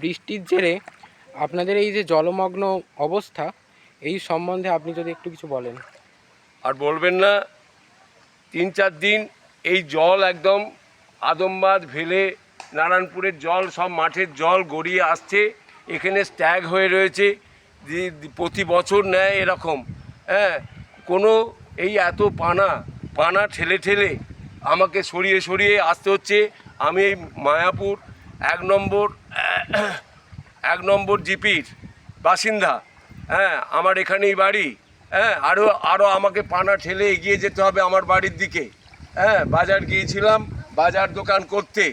বৃষ্টির জেরে আপনাদের এই যে জলমগ্ন অবস্থা, এই সম্বন্ধে আপনি যদি একটু কিছু বলেন। আর বলবেন না, তিন চার দিন এই জল একদম আদমবাদ ভেলে নারায়ণপুরের জল, সব মাঠের জল গড়িয়ে আসছে, এখানে স্ট্যাগ হয়ে রয়েছে প্রতি বছর নেয় এরকম। হ্যাঁ কোনো এই এত পানা পানা ঠেলে ঠেলে আমাকে সরিয়ে সরিয়ে আসতে হচ্ছে। আমি এই মায়াপুর এক নম্বর এক নম্বর জিপির বাসিন্দা হ্যাঁ আমার এখানেই বাড়ি হ্যাঁ আরও আরও আমাকে পানা ঠেলে এগিয়ে যেতে হবে আমার বাড়ির দিকে। হ্যাঁ বাজার গিয়েছিলাম, বাজার দোকান করতে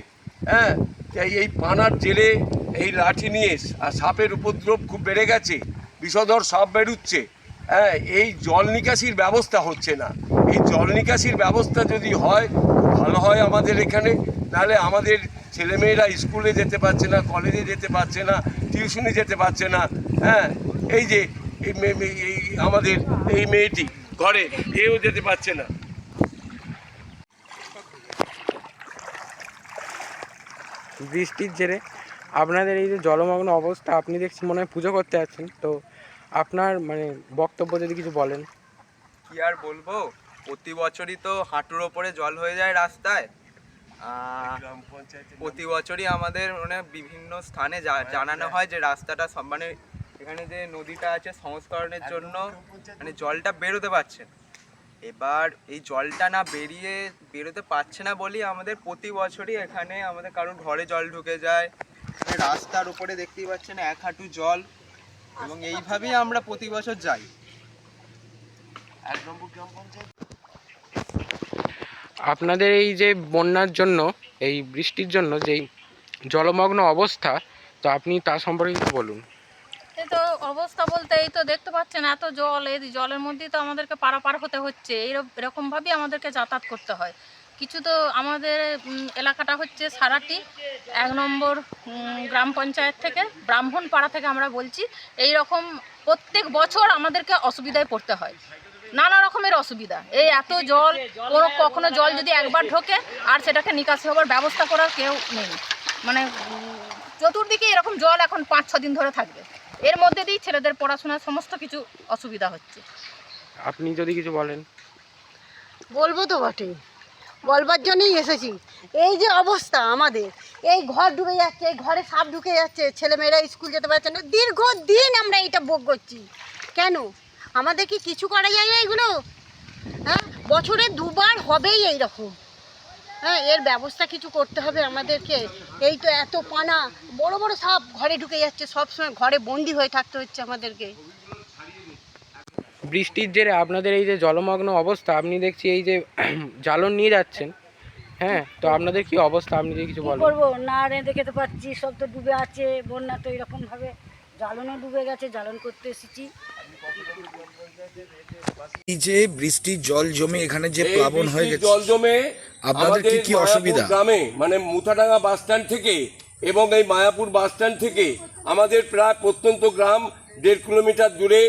হ্যাঁ তাই এই পানার জেলে এই লাঠি নিয়ে আর সাপের উপদ্রব খুব বেড়ে গেছে, বিষধর সাপ বেরুচ্ছে। হ্যাঁ এই জল নিকাশির ব্যবস্থা হচ্ছে না। এই জল নিকাশির ব্যবস্থা যদি হয়, ভালো হয় আমাদের এখানে নাহলে আমাদের ছেলেমেয়েরা স্কুলে যেতে পারছে না কলেজে যেতে পারছে না টিউশনে যেতে পারছে না হ্যাঁ? এই যে এই এই আমাদের এই মেয়েটি ঘরে এও যেতে পারছে না। বৃষ্টির জেরে আপনাদের এই যে জলমগ্ন অবস্থা আপনি দেখছি মনে হয় পুজো করতে যাচ্ছেন তো আপনার মানে বক্তব্য যদি কিছু বলেন। কি আর বলব? প্রতি বছরই তো হাঁটুর ওপরে জল হয়ে যায় রাস্তায়। প্রতি বছরই আমাদের মানে বিভিন্ন স্থানে জানানো হয়। যে রাস্তাটা সব মানে এখানে যে নদীটা আছে সংস্করণের জন্য মানে জলটা বেরোতে পারছে এবার এই জলটা না বেরিয়ে বেরোতে পারছে না বলেই আমাদের প্রতি বছরই এখানে আমাদের কারোর ঘরে জল ঢুকে যায়। রাস্তার উপরে দেখতেই পাচ্ছেন এক হাঁটু জল এবং এইভাবেই আমরা প্রতি বছর যাই। আপনাদের এই যে বন্যার জন্য, এই বৃষ্টির জন্য যেই জলমগ্ন অবস্থা, তো আপনি তা সম্পর্কে কিছু বলুন। এই তো অবস্থা বলতে এই তো দেখতে পাচ্ছেন এত জল, এই জলের মধ্যেই তো আমাদেরকে পারাপার হতে হচ্ছে এরকমভাবেই আমাদেরকে যাতায়াত করতে হয়। কিছু তো আমাদের এলাকাটা হচ্ছে সারাটি, এক নম্বর গ্রাম পঞ্চায়েত থেকে ব্রাহ্মণ পাড়া থেকে আমরা বলছি এই রকম প্রত্যেক বছর আমাদেরকে অসুবিধায় পড়তে হয়। নানা রকমের অসুবিধা। এই এত জল কোনো কখনো জল যদি একবার ঢোকে আর সেটাকে নিকাশি হবার ব্যবস্থা করার কেউ নেই। মানে চতুর্দিকে এরকম জল এখন পাঁচ ছ দিন ধরে থাকবে। এর মধ্যে দিয়েই ছেলেদের পড়াশোনার সমস্ত কিছু অসুবিধা হচ্ছে। আপনি যদি কিছু বলেন। বলব তো বটে। বলবার জন্যই এসেছি। এই যে অবস্থা আমাদের। এই ঘর ডুবে যাচ্ছে এই ঘরে সাপ ঢুকে যাচ্ছে ছেলেমেয়েরা স্কুল যেতে পারছে না। দীর্ঘ দিন আমরা এটা ভোগ করছি। কেন? আমাদের কি কিছু করা যায় না এগুলো? হ্যাঁ বছরে দুবার হবেই এই রকম হ্যাঁ এর ব্যবস্থা কিছু করতে হবে আমাদেরকে। এই তো এত পানা বড় বড় সাপ ঘরে ঢুকে যাচ্ছে সবসময় ঘরে বন্দি হয়ে থাকতে হচ্ছে আমাদেরকে। বৃষ্টির জেরে আপনাদের এই যে জলমগ্ন অবস্থা আপনি দেখছি এই যে জ্বালন নিয়ে যাচ্ছেন। হ্যাঁ তো আপনাদের কি অবস্থা? আপনি যদি কিছু করব? না রেঁধে খেতে পাচ্ছি সব তো ডুবে আছে বন্যা তো এরকম ভাবে জ্বালনও ডুবে গেছে জ্বালন করতে এসেছি। এই যে বৃষ্টির জল জমে এখানে যে প্লাবন হয়ে গেছে জল জমে আপনাদের কি আমাদের কি অসুবিধা? গ্রামে মানে মুথাডাঙ্গা বাস স্ট্যান্ড থেকে এবং এই মায়াপুর বাস স্ট্যান্ড থেকে আমাদের প্রায় প্রত্যন্ত গ্রাম দেড় কিলোমিটার দূরে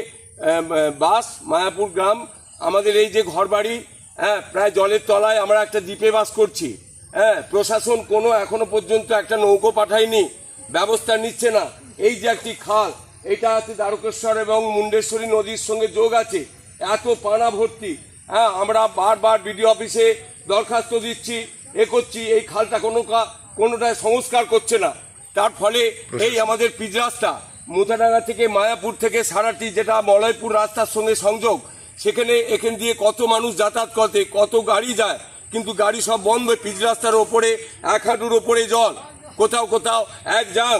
বাস মায়াপুর গ্রাম আমাদের এই যে ঘরবাড়ি হ্যাঁ প্রায় জলের তলায় আমরা একটা দ্বীপে বাস করছি। হ্যাঁ প্রশাসন কোনো এখনও পর্যন্ত একটা নৌকো পাঠায়নি ব্যবস্থা নিচ্ছে না। এই যে একটি খাল এটা আছে দ্বারকেশ্বর এবং মুন্ডেশ্বরী নদীর সঙ্গে যোগ আছে। এত পানা ভর্তি। হ্যাঁ আমরা বারবার বিডিও অফিসে দরখাস্ত দিচ্ছি এ করছি এই খালটা কোনো কোনোটায় সংস্কার করছে না। তার ফলে এই আমাদের পিচ রাস্তা মুথাডাঙ্গা থেকে মায়াপুর থেকে সারাটি যেটা মলয়পুর রাস্তার সঙ্গে সংযোগ সেখানে এখান দিয়ে কত মানুষ যাতায়াত করতে কত গাড়ি যায় কিন্তু গাড়ি সব বন্ধ। পিচ রাস্তার ওপরে এক হাঁটুর ওপরে জল কোথাও কোথাও এক জাং।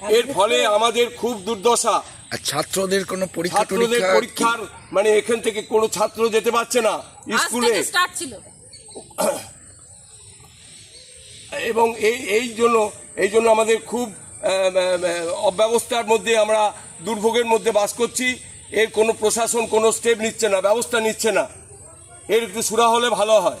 এর ফলে আমাদের খুব দুর্দশা। ছাত্রদের কোনো ছাত্রদের পরীক্ষার মানে এখান থেকে কোনো ছাত্র যেতে পারছে না স্কুলে। এবং এই এই জন্য এই জন্য আমাদের খুব অব্যবস্থার মধ্যে আমরা দুর্ভোগের মধ্যে বাস করছি। এর কোনো প্রশাসন কোনো স্টেপ নিচ্ছে না ব্যবস্থা নিচ্ছে না। এর একটু সুরা হলে ভালো হয়।